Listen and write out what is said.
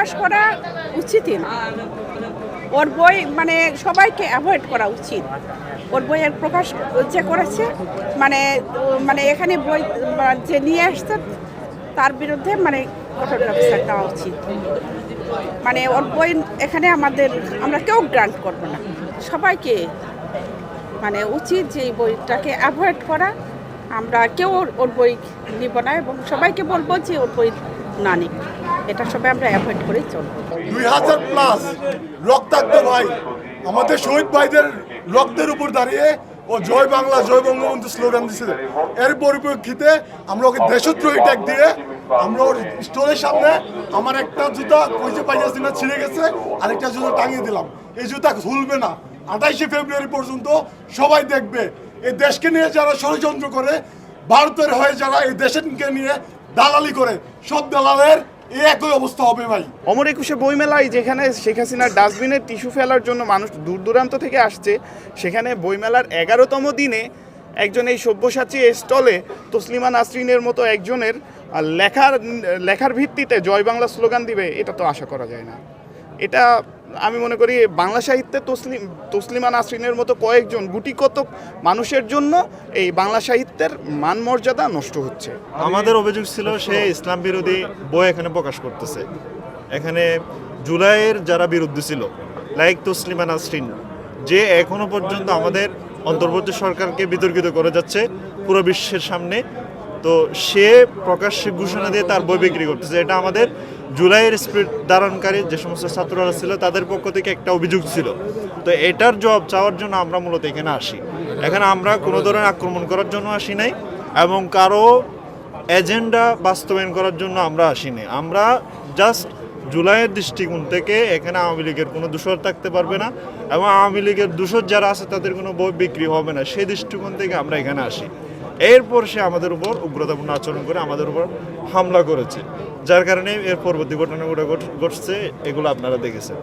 প্রকাশ করা উচিতই না। ওর বই মানে সবাইকে অ্যাভয়েড করা উচিত। ওর বই বইয়ের প্রকাশ যে করেছে মানে মানে এখানে বই, যে নিয়ে আসছে, তার বিরুদ্ধে মানে কঠোর ব্যবস্থা নেওয়া উচিত। মানে ওর বই এখানে আমাদের, আমরা কেউ গ্রান্ট করব না। সবাইকে মানে উচিত যে এই বইটাকে অ্যাভয়েড করা। আমরা কেউ ওর- বই নিব না এবং সবাইকে বলব যে ওর বই না নিক। এটা আমরা অ্যাভয়েড করেই দুই হাজার প্লাস রক্তাক্ত ভাই, আমাদের শহীদ ভাইদের রক্তের উপর দাঁড়িয়ে ও জয় বাংলা, জয় বঙ্গবন্ধু স্লোগান দিছে। এর পরিপ্রেক্ষিতে আমরা ওকে দেশদ্রোহী ট্যাগ দিয়ে আমরা ওর স্টোরের সামনে আমার একটা জুতা কইছে পাইয়াছি না ছিঁড়ে গেছে, আরেকটা জুতা টাঙিয়ে দিলাম। এই জুতা ঝুলবে না। আঠাইশে ফেব্রুয়ারি পর্যন্ত সবাই দেখবে। এই দেশকে নিয়ে যারা ষড়যন্ত্র করে, ভারতের হয়ে যারা এই দেশকে নিয়ে দালালি করে, সব দালালের একই অবস্থা হবে ভাই। অমর একুশে বইমেলায় যেখানে শেখ হাসিনার ডাস্টবিনে টিস্যু ফেলার জন্য মানুষ দূর দূরান্ত থেকে আসছে, সেখানে বইমেলার এগারোতম দিনে একজন এই সব্যসাচী স্টলে তসলিমা নাসরিনের মতো একজনের লেখার লেখার ভিত্তিতে জয় বাংলা স্লোগান দিবে, এটা তো আশা করা যায় না। এটা আমি মনে করি বাংলা সাহিত্যে তসলিম, তসলিমা নাসরিনের মতো কয়েকজন গুটি কতক মানুষের জন্য এই বাংলা সাহিত্যের মান মর্যাদা নষ্ট হচ্ছে। আমাদের অভিযোগ ছিল সে ইসলাম বিরোধী বই এখানে প্রকাশ করতেছে। এখানে জুলাইয়ের যারা বিরুদ্ধে ছিল, লাইক তসলিমা নাসরিন, যে এখনও পর্যন্ত আমাদের অন্তর্বর্তী সরকারকে বিতর্কিত করে যাচ্ছে পুরো বিশ্বের সামনে। তো সে প্রকাশ্যে ঘোষণা দিয়ে তার বই বিক্রি করতেছে। এটা আমাদের জুলাইয়ের স্পিরিট ধারণকারী যে সমস্ত ছাত্ররা ছিল, তাদের পক্ষ থেকে একটা অভিযোগ ছিল। তো এটার জবাব চাওয়ার জন্য আমরা মূলত এখানে আসি। এখানে আমরা কোনো ধরনের আক্রমণ করার জন্য আসি নাই এবং কারও এজেন্ডা বাস্তবায়ন করার জন্য আমরা আসিনি আমরা জাস্ট জুলাইয়ের দৃষ্টিকোণ থেকে এখানে আওয়ামী লীগের কোনো দূষর থাকতে পারবে না এবং আওয়ামী লীগের দূষর যারা আছে, তাদের কোনো বই বিক্রি হবে না। সেই দৃষ্টিকোণ থেকে আমরা এখানে আসি। এরপর সে আমাদের উপর উগ্রতাপূর্ণ আচরণ করে আমাদের উপর হামলা করেছে। যার কারণে এর পরবর্তী ঘটনাগুলো ঘটছে, এগুলো আপনারা দেখেছেন।